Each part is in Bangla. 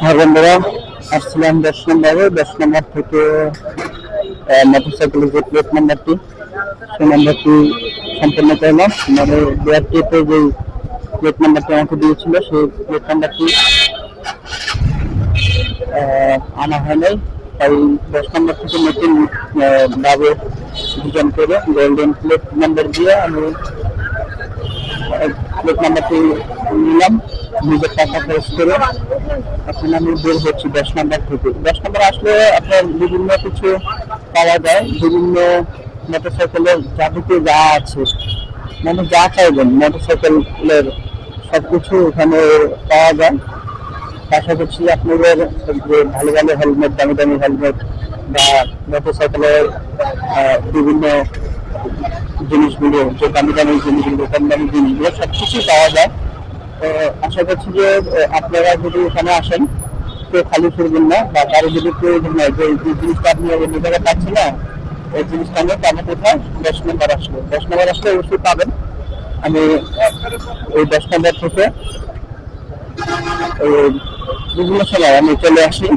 হ্যাঁ আসছিলাম দশ নম্বরে, দশ নম্বর থেকে মোটরসাইকেলের যে প্লেট নাম্বারটি সেই নাম্বারটি সম্পূর্ণ করলাম। মানে যে প্লেট নাম্বারটি আমাকে দিয়েছিল, সেই প্লেট নাম্বারটি আনা হয় নাই তাই দশ নম্বর থেকে নতুন ভাবে ডিজাইন করে গোল্ডেন প্লেট নাম্বার দিয়ে আমি প্লেট নাম্বারটি নিলাম। নিজের টাকা খরচ করে এখন আমি বের হচ্ছি দশ নম্বর থেকে। দশ নম্বর আসলে আপনার বিভিন্ন কিছু পাওয়া যায় বিভিন্ন মোটরসাইকেলের যাবতীয় যা আছে। মানে যা চাইবেন মোটরসাইকেলের সবকিছু এখানে পাওয়া যায়। পাশাপাশি আপনাদের যে ভালো ভালো হেলমেট দামি দামি হেলমেট বা মোটরসাইকেলের আহ, বিভিন্ন জিনিসগুলো যে দামি দামি জিনিসগুলো কম দামি জিনিসগুলো সব কিছুই পাওয়া যায়। আশা করছি যে আপনারা যদি এখানে আসেন, কেউ খালি ফিরবেন না, বা কারও যদি প্রয়োজন হয় যে এই জিনিসটা আপনি অন্য জায়গায় পাচ্ছেন না, এই জিনিসটা আমরা পাবো কোথায়? দশ নম্বর আসলে। দশ নম্বর আসলে অবশ্যই পাবেন। আমি ওই দশ নম্বর থেকে বিভিন্ন সময় আমি চলে আসি।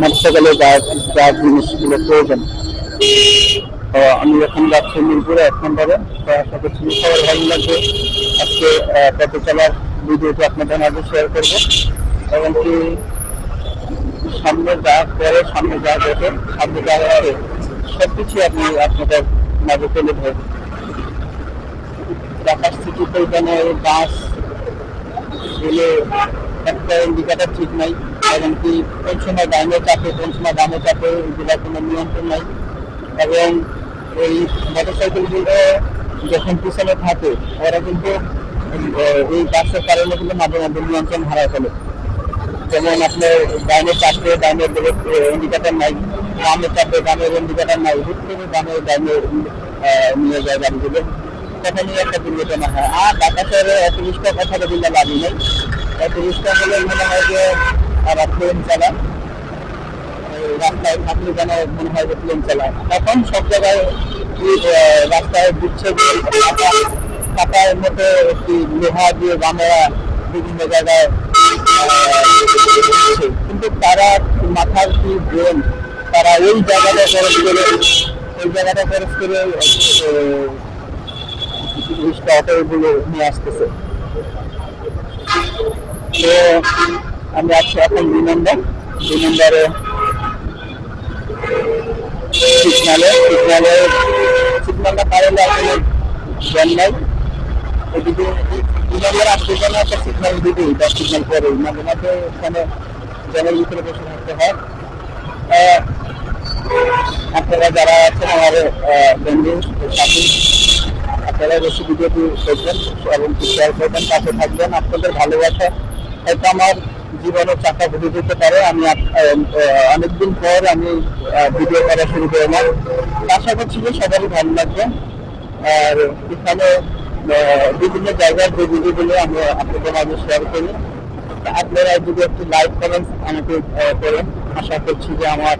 মোটরসাইকেলে যা যা জিনিসগুলো প্রয়োজন। আমি এখন যাচ্ছি মিরপুরে এক নম্বরে তো আশা করছি সবার ভালো লাগবে। আজকে আহ, চলার ভিডিওটি আপনাদের মাঝে শেয়ার করব। এবং কি সামনে যা পরে সামনে যা দেখে সামনে যা আছে সব কিছু আমি আপনাদের মাঝে তুলে ধরবো। ঢাকা সিটিতে এখানে বাস গেলে একটা ইন্ডিকেটার ঠিক নাই এমনকি কোন সময় ডাইনে চাপে কোন সময় ডানে চাপে এগুলোর কোনো নিয়ন্ত্রণ নাই। এবং এই মোটরসাইকেলগুলো যখন পিছনে থাকে, ওরা কিন্তু এই বাসের কারণে কিন্তু মাঝে মাঝে নিয়ন্ত্রণ হারায় ফেলে। যেমন আপনার ডাইনে চাপে ডাইনের ইন্ডিকেটার নাই বামে চাপে বামের ইন্ডিকেটার নাই, হুট করে বামে ডাইনে নিয়ে যায় গাড়িগুলো। তখনই একটা দুর্ঘটনা হয়। আর ঢাকা শহরে এত রিক্সা কথা বললে নেই এত রিক্সা হলে মনে হয় যে, আর চালায়। এই রাস্তায় থাকলে যেন মনে হয় যে প্লেন চালায় এখন সব জায়গায় রাস্তায় দিচ্ছে যে কাটার মতো একটি লোহা দিয়ে বামেরা বিভিন্ন জায়গায় কিন্তু তারা মাথার কি ব্রেন? তারা ওই জায়গাটা খরচ করে, ওই জায়গাটা খরচ করে অটোগুলো নিয়ে আসতেছে। তো আমি আছি এখন দুই নম্বর। দুই নম্বরে সিগনালে সিগনালে সিগনালটা পারেলে আসলে একটা সিগনাল দিবে দশ সিগনাল পরে মাঝে মাঝে ওখানে জনের ভিতরে বসে হয় আপনারা যারা আছেন আমার বন্ধু আপনারা বেশি ভিডিওটি দেখবেন এবং শেয়ার করবেন পাশে থাকবেন আপনাদের ভালোবাসা হয়তো আমার জীবনে চাকা ঘুরে যেতে পারে, আমি অনেকদিন পর আমি ভিডিও করা শুরু করলাম। আশা করছি যে সবারই ভালো লাগবে। আর এখানে বিভিন্ন জায়গার যে ভিডিওগুলো আমি আপনাদের মাঝে শেয়ার করি। আপনারা যদি একটু লাইক করেন, আমাকে করেন। আশা করছি যে আমার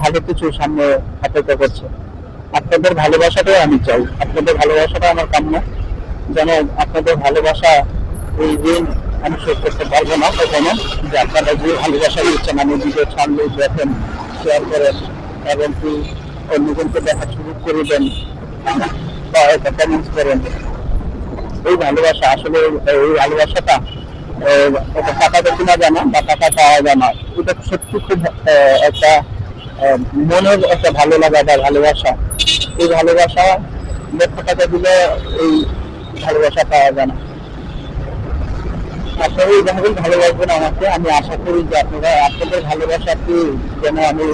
ভালো কিছু সামনে অপেক্ষা করছে। আপনাদের ভালোবাসাটাই আমি চাই। আপনাদের ভালোবাসাটা আমার কাম্য। যেন আপনাদের ভালোবাসা এই দিন আমি শেষ করতে পারব না কখনো। যে আপনারা যে ভালোবাসা দিচ্ছেন, আমি ভিডিও ছাড়লে দেখেন শেয়ার করেন এবং কি অন্যজনকে দেখার সুযোগ করে দেন, বা কমেন্টস করেন। এই ভালোবাসা আসলে এই ভালোবাসাটা এটা টাকাতে কিনা যায় না বা টাকা পাওয়া যায় না এটা সত্যি খুব একটা মনের একটা ভালো লাগা বা ভালোবাসা। এই ভালোবাসা লক্ষ টাকা দিলে এই ভালোবাসা পাওয়া যায় না। আপনারা এইভাবেই ভালোবাসবেন আমাকে। আমি আশা করি যে আপনারা আপনাদের ভালোবাসাকে যেন আমি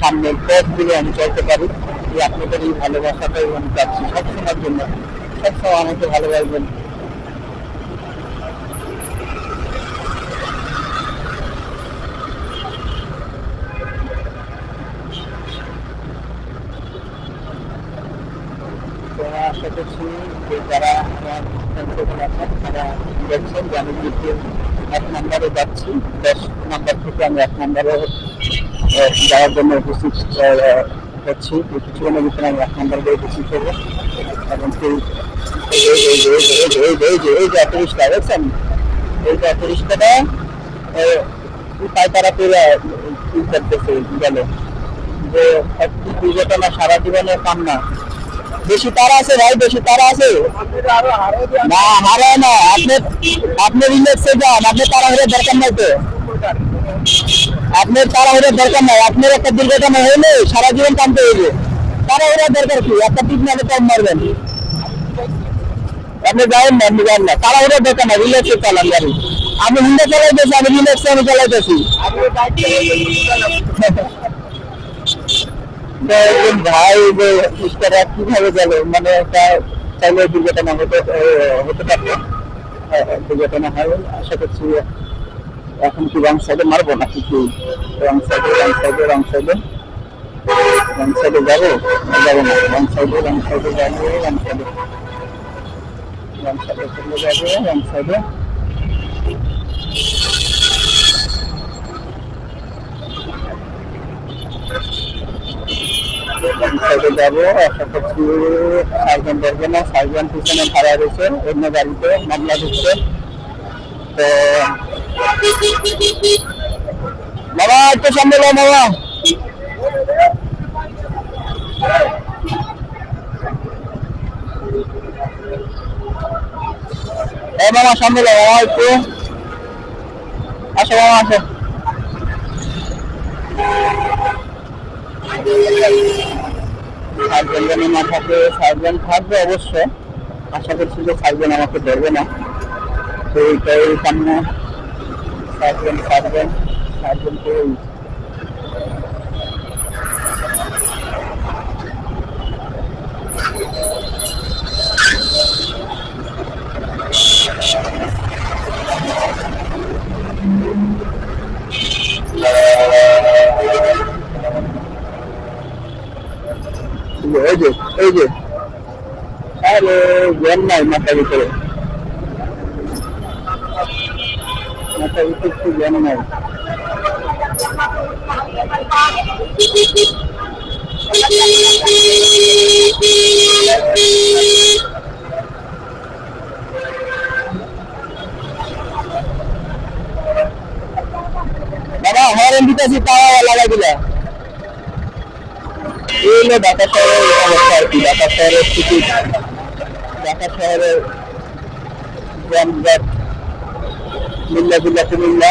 সামনের পথগুলো আমি চলতে পারি। যে আপনাদের এই ভালোবাসাটাই আমি চাচ্ছি সবসময়ের জন্য। সবসময় আমাকে ভালোবাসবেন আশা করছি যে যারা আমার এক নম্বরে যাচ্ছি দশ নম্বর থেকে আমি এক নম্বরে যাওয়ার জন্য উপস্থিত হচ্ছি কিছুক্ষণের ভিতরে আমি এক নম্বর দিয়ে উপস্থিত হব এবং সেই এই যে এই যে এই যে যে দুর্ঘটনা সারা জীবনের কান্না বেশি তারা আছে ভাই, বেশি তারা আছে। না না, আপনি আপনি যান, আপনি তাড়াহুড়োর দরকার নাই তো। আপনার তাড়াহুড়োর দরকার নাই, আপনার একটা দুর্ঘটনা হইলে সারা জীবন কানতে হইবে। তাড়াহুড়োর দরকার কি? একটা টিপ নালে কম মারবেন। আপনি যাবেন না, আপনি যান না। তাড়াহুড়োর দরকার না রিলেক্সে চালান গাড়ি। আমি হিন্দে চালাইতেছি, আমি আমি চালাইতেছি। ভাই যে ইস্তারা কীভাবে গেল মানে একটা চাইলে দুর্ঘটনা হতে হতে পারতো এ, দুর্ঘটনা হয় আশা করছি এখন কি রং সাইডে মারবো নাকি কি রং সাইডে রং সাইডে রং সাইডে রং সাইডে যাব না যাব না রং সাইডে রং সাইডে যাব রং সাইডে রং সাইডে চলে যাব রং সাইডে সাইডে যাব আশা করছি সার্জন ধরবে না পিছনে ভাড়া রয়েছে, অন্য গাড়িতে মামলা দিচ্ছে। তো বাবা একটু সামনে বাবা এ মামা, সামনে বাবা একটু। আসো বাবা আসো। যেন না থাকে সার্জন থাকবে অবশ্য আশা করছি যে সার্জন আমাকে ধরবে না। তো এইটাই কাম্য। সার্জন সার্জন সার্জন করে এই যে এই যে। আরে, জ্ঞান নাই মাথার ভিতরে। মাথার ভিতরে একটু জ্ঞান নাই? বাবা হরেন দিতেছি তাও লাগাই দিলা হলো ঢাকা শহরের অবস্থা আর কি। ঢাকা শহরের স্থিতি ঢাকা শহরের যানজট, মিল্লা জিল্লা কুমিল্লা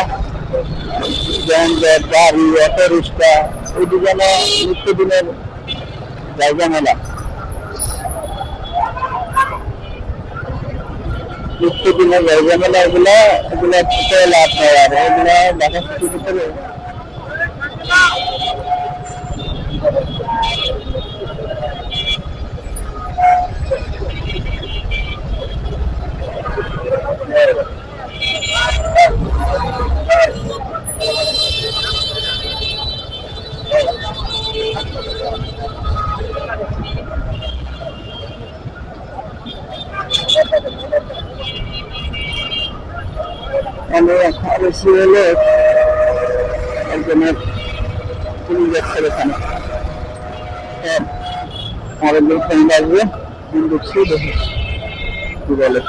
যানজট, গাড়ি, অটো, রিক্সা, এই দুজনে নিত্যদিনের জায়গা মেলা। নিত্যদিনের মেলা, এগুলা এগুলা লাভ আর এগুলা ঢাকা আমি আরেসি হলো একজনের পুলিশ যাচ্ছে এখানে হ্যাঁ আমাদের ফ্রেন্ড আসবে। দেখছি দেখি কি বলে?